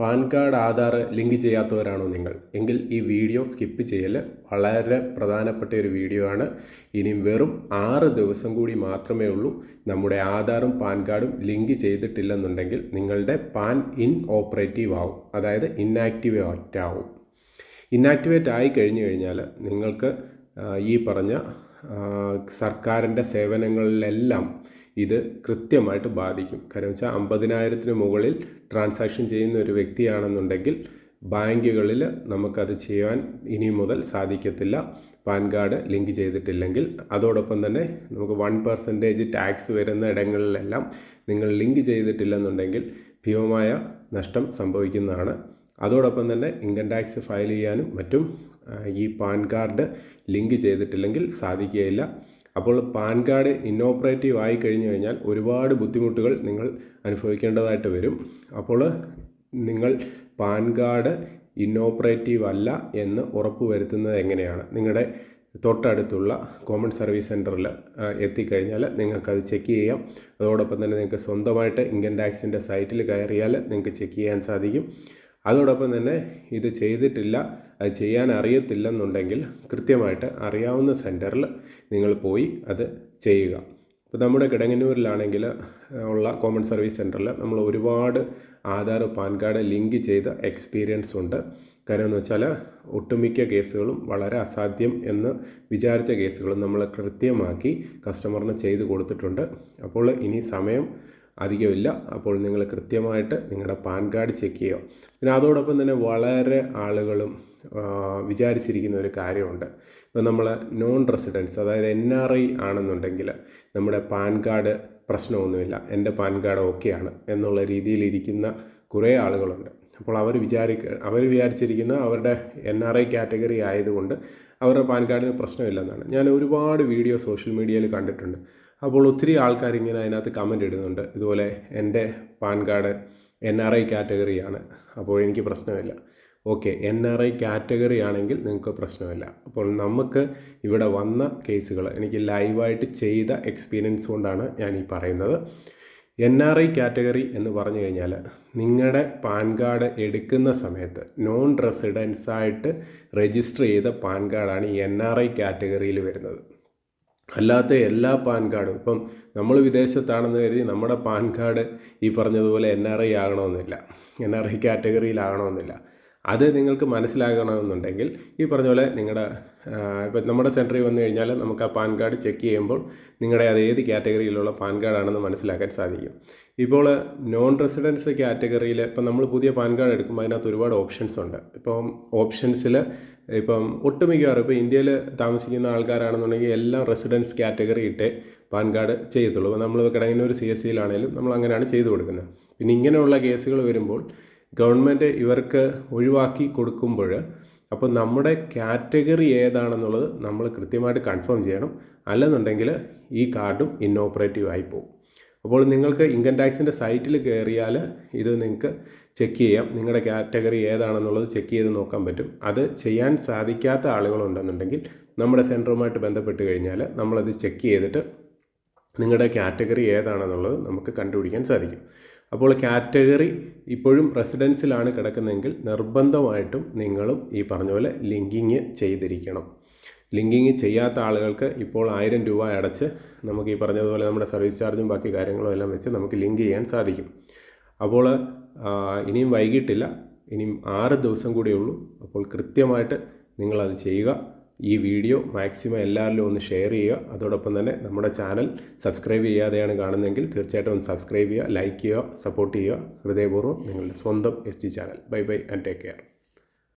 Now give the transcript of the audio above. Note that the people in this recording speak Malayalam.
പാൻ കാർഡ് ആധാർ ലിങ്ക് ചെയ്യാത്തവരാണോ നിങ്ങൾ? എങ്കിൽ ഈ വീഡിയോ സ്കിപ്പ് ചെയ്യൽ വളരെ പ്രധാനപ്പെട്ട ഒരു വീഡിയോ ആണ്. ഇനിയും വെറും ആറ് ദിവസം കൂടി മാത്രമേ ഉള്ളൂ നമ്മുടെ ആധാറും പാൻ കാർഡും ലിങ്ക് ചെയ്തിട്ടില്ലെന്നുണ്ടെങ്കിൽ നിങ്ങളുടെ പാൻ ഇൻ ഓപ്പറേറ്റീവ് ആവും. അതായത് ഇന്നാക്ടിവേറ്റ് ആവും. ഇന്നാക്ടിവേറ്റ് ആയി കഴിഞ്ഞു കഴിഞ്ഞാൽ നിങ്ങൾക്ക് ഈ പറഞ്ഞ സർക്കാരിന്റെ സേവനങ്ങളിലെല്ലാം ഇത് കൃത്യമായിട്ട് ബാധിക്കും. കാരണം വെച്ചാൽ അമ്പതിനായിരത്തിന് മുകളിൽ ട്രാൻസാക്ഷൻ ചെയ്യുന്ന ഒരു വ്യക്തിയാണെന്നുണ്ടെങ്കിൽ ബാങ്കുകളിൽ നമുക്കത് ചെയ്യാൻ ഇനി മുതൽ സാധിക്കത്തില്ല. പാൻ കാർഡ് ലിങ്ക് ചെയ്തിട്ടില്ലെങ്കിൽ. അതോടൊപ്പം തന്നെ നമുക്ക് വൺ പെർസെന്റേജ് ടാക്സ് വരുന്ന ഇടങ്ങളിലെല്ലാം നിങ്ങൾ ലിങ്ക് ചെയ്തിട്ടില്ലെന്നുണ്ടെങ്കിൽ ഭീമമായ നഷ്ടം സംഭവിക്കുന്നതാണ്. അതോടൊപ്പം തന്നെ ഇൻകം ടാക്സ് ഫയൽ ചെയ്യാനും മറ്റും ഈ പാൻ കാർഡ് ലിങ്ക് ചെയ്തിട്ടില്ലെങ്കിൽ സാധിക്കുകയില്ല. അപ്പോൾ പാൻ കാർഡ് ഇന്നോപ്പറേറ്റീവ് ആയി കഴിഞ്ഞു കഴിഞ്ഞാൽ ഒരുപാട് ബുദ്ധിമുട്ടുകൾ നിങ്ങൾ അനുഭവിക്കേണ്ടതായിട്ട് വരും. അപ്പോൾ നിങ്ങൾ പാൻ കാർഡ് ഇന്നോപ്പറേറ്റീവ് അല്ല എന്ന് ഉറപ്പുവരുത്തുന്നത് എങ്ങനെയാണ്? നിങ്ങളുടെ തൊട്ടടുത്തുള്ള കോമൺ സർവീസ് സെന്ററിൽ എത്തിക്കഴിഞ്ഞാൽ നിങ്ങൾക്കത് ചെക്ക് ചെയ്യാം. അതോടൊപ്പം തന്നെ നിങ്ങൾക്ക് സ്വന്തമായിട്ട് ഇൻകം ടാക്സിന്റെ സൈറ്റിൽ കയറിയാൽ നിങ്ങൾക്ക് ചെക്ക് ചെയ്യാൻ സാധിക്കും. അതോടൊപ്പം തന്നെ ഇത് ചെയ്തിട്ടില്ല അത് ചെയ്യാൻ അറിയത്തില്ലെന്നുണ്ടെങ്കിൽ കൃത്യമായിട്ട് അറിയാവുന്ന സെന്ററിൽ നിങ്ങൾ പോയി അത് ചെയ്യുക. ഇപ്പോൾ നമ്മുടെ കിടങ്ങന്നൂരിലാണെങ്കിൽ ഉള്ള കോമൺ സർവീസ് സെന്ററിൽ നമ്മൾ ഒരുപാട് ആധാർ പാൻ കാർഡ് ലിങ്ക് ചെയ്ത എക്സ്പീരിയൻസ് ഉണ്ട്. കാര്യം എന്ന് വെച്ചാൽ ഒട്ടുമിക്ക കേസുകളും വളരെ അസാധ്യം എന്ന് വിചാരിച്ച കേസുകളും നമ്മൾ കൃത്യമാക്കി കസ്റ്റമറിന് ചെയ്ത് കൊടുത്തിട്ടുണ്ട്. അപ്പോൾ ഇനി സമയം അധികമില്ല. അപ്പോൾ നിങ്ങൾ കൃത്യമായിട്ട് നിങ്ങളുടെ പാൻ കാർഡ് ചെക്ക് ചെയ്യുക പിന്നെ അതോടൊപ്പം തന്നെ വളരെ ആളുകളും വിചാരിച്ചിരിക്കുന്ന ഒരു കാര്യമുണ്ട്. ഇപ്പോൾ നമ്മൾ നോൺ റെസിഡൻസ് അതായത് എൻ ആർ ഐ ആണെന്നുണ്ടെങ്കിൽ നമ്മുടെ പാൻ കാർഡ് പ്രശ്നമൊന്നുമില്ല. എന്റെ പാൻ കാർഡ് ഓക്കെയാണ് എന്നുള്ള രീതിയിലിരിക്കുന്ന കുറേ ആളുകളുണ്ട്. അപ്പോൾ അവർ വിചാരിക്ക അവർ വിചാരിച്ചിരിക്കുന്ന അവരുടെ എൻ ആർ ഐ കാറ്റഗറി ആയതുകൊണ്ട് അവരുടെ പാൻ കാർഡിന് പ്രശ്നമില്ലെന്നാണ്. ഞാൻ ഒരുപാട് വീഡിയോ സോഷ്യൽ മീഡിയയിൽ കണ്ടിട്ടുണ്ട്. അപ്പോൾ ഒത്തിരി ആൾക്കാർ ഇങ്ങനെ അതിനകത്ത് കമന്റ് ഇടുന്നുണ്ട്. ഇതുപോലെ എന്റെ PAN card N R I കാറ്റഗറിയാണ് അപ്പോൾ എനിക്ക് പ്രശ്നമില്ല. Okay N R I category ആണെങ്കിൽ നിങ്ങൾക്ക് പ്രശ്നമില്ല. അപ്പോൾ നമുക്ക് ഇവിടെ വന്ന കേസുകൾ എനിക്ക് ലൈവായിട്ട് ചെയ്ത എക്സ്പീരിയൻസ് കൊണ്ടാണ് ഞാൻ ഈ പറയുന്നത്. എൻ ആർ ഐ കാറ്റഗറി എന്ന് പറഞ്ഞു കഴിഞ്ഞാൽ നിങ്ങളുടെ പാൻ കാർഡ് എടുക്കുന്ന സമയത്ത് നോൺ റെസിഡൻസായിട്ട് രജിസ്റ്റർ ചെയ്ത പാൻ കാർഡാണ് ഈ എൻ ആർ ഐ കാറ്റഗറിയിൽ വരുന്നത്. അല്ലാത്ത എല്ലാ പാൻ കാർഡും ഇപ്പം നമ്മൾ വിദേശത്താണെന്ന് കരുതി നമ്മുടെ പാൻ കാർഡ് ഈ പറഞ്ഞതുപോലെ എൻ ആർ ഐ ആകണമെന്നില്ല. എൻ ആർ ഐ കാറ്റഗറിയിലാകണമെന്നില്ല അത് നിങ്ങൾക്ക് മനസ്സിലാകണമെന്നുണ്ടെങ്കിൽ ഈ പറഞ്ഞ പോലെ നിങ്ങളുടെ ഇപ്പം നമ്മുടെ സെന്ററിൽ വന്നു കഴിഞ്ഞാൽ നമുക്ക് ആ പാൻ കാർഡ് ചെക്ക് ചെയ്യുമ്പോൾ നിങ്ങളുടെ അത് ഏത് കാറ്റഗറിയിലുള്ള പാൻ കാർഡാണെന്ന് മനസ്സിലാക്കാൻ സാധിക്കും. ഇപ്പോൾ നോൺ റെസിഡൻസ് കാറ്റഗറിയിൽ ഇപ്പം നമ്മൾ പുതിയ പാൻ കാർഡ് എടുക്കുമ്പോൾ അതിനകത്ത് ഒരുപാട് ഓപ്ഷൻസ് ഉണ്ട്. ഇപ്പം ഓപ്ഷൻസിൽ ഇപ്പം ഒട്ടുമിക്കവാറും ഇപ്പോൾ ഇന്ത്യയിൽ താമസിക്കുന്ന ആൾക്കാരാണെന്നുണ്ടെങ്കിൽ എല്ലാം റെസിഡൻസ് കാറ്റഗറി ഇട്ടേ പാൻ കാർഡ് ചെയ്യത്തുള്ളൂ. നമ്മൾ കിടങ്ങുന്ന ഒരു സി എസ് സിയിലാണെങ്കിലും നമ്മൾ അങ്ങനെയാണ് ചെയ്തു കൊടുക്കുന്നത്. പിന്നെ ഇങ്ങനെയുള്ള കേസുകൾ വരുമ്പോൾ ഗവൺമെന്റ് ഇവർക്ക് ഒഴിവാക്കി കൊടുക്കുമ്പോൾ അപ്പോൾ നമ്മുടെ കാറ്റഗറി ഏതാണെന്നുള്ളത് നമ്മൾ കൃത്യമായിട്ട് കൺഫേം ചെയ്യണം. അല്ലെന്നുണ്ടെങ്കിൽ ഈ കാർഡും ഇന്നോപ്പറേറ്റീവ് ആയി പോകും. അപ്പോൾ നിങ്ങൾക്ക് ഇൻകം ടാക്സിന്റെ സൈറ്റിൽ കയറിയാൽ ഇത് നിങ്ങൾക്ക് ചെക്ക് ചെയ്യാം. നിങ്ങളുടെ കാറ്റഗറി ഏതാണെന്നുള്ളത് ചെക്ക് ചെയ്ത് നോക്കാൻ പറ്റും. അത് ചെയ്യാൻ സാധിക്കാത്ത ആളുകളുണ്ടെന്നുണ്ടെങ്കിൽ നമ്മുടെ സെന്ററുമായിട്ട് ബന്ധപ്പെട്ട് കഴിഞ്ഞാൽ നമ്മളത് ചെക്ക് ചെയ്തിട്ട് നിങ്ങളുടെ കാറ്റഗറി ഏതാണെന്നുള്ളത് നമുക്ക് കണ്ടുപിടിക്കാൻ സാധിക്കും. അപ്പോൾ കാറ്റഗറി ഇപ്പോഴും റെസിഡൻസിലാണ് കിടക്കുന്നതെങ്കിൽ നിർബന്ധമായിട്ടും നിങ്ങളും ഈ പറഞ്ഞ പോലെ ലിങ്കിങ് ചെയ്തിരിക്കണം. ലിങ്കിങ് ചെയ്യാത്ത ആളുകൾക്ക് ഇപ്പോൾ ആയിരം രൂപ അടച്ച് നമുക്ക് ഈ പറഞ്ഞതുപോലെ നമ്മുടെ സർവീസ് ചാർജും ബാക്കി കാര്യങ്ങളും എല്ലാം വെച്ച് നമുക്ക് ലിങ്ക് ചെയ്യാൻ സാധിക്കും. അപ്പോൾ ഇനിയും വൈകിട്ടില്ല. ഇനിയും ആറ് ദിവസം കൂടിയേ ഉള്ളൂ. അപ്പോൾ കൃത്യമായിട്ട് നിങ്ങളത് ചെയ്യുക. ഈ വീഡിയോ മാക്സിമം എല്ലാവരിലും ഒന്ന് ഷെയർ ചെയ്യുക. അതോടൊപ്പം തന്നെ നമ്മുടെ ചാനൽ സബ്സ്ക്രൈബ് ചെയ്യാതെയാണ് കാണുന്നതെങ്കിൽ തീർച്ചയായിട്ടും ഒന്ന് സബ്സ്ക്രൈബ് ചെയ്യുക ലൈക്ക് ചെയ്യുക സപ്പോർട്ട് ചെയ്യുക. ഹൃദയപൂർവം നിങ്ങളുടെ സ്വന്തം S channel. Bye bye and take care.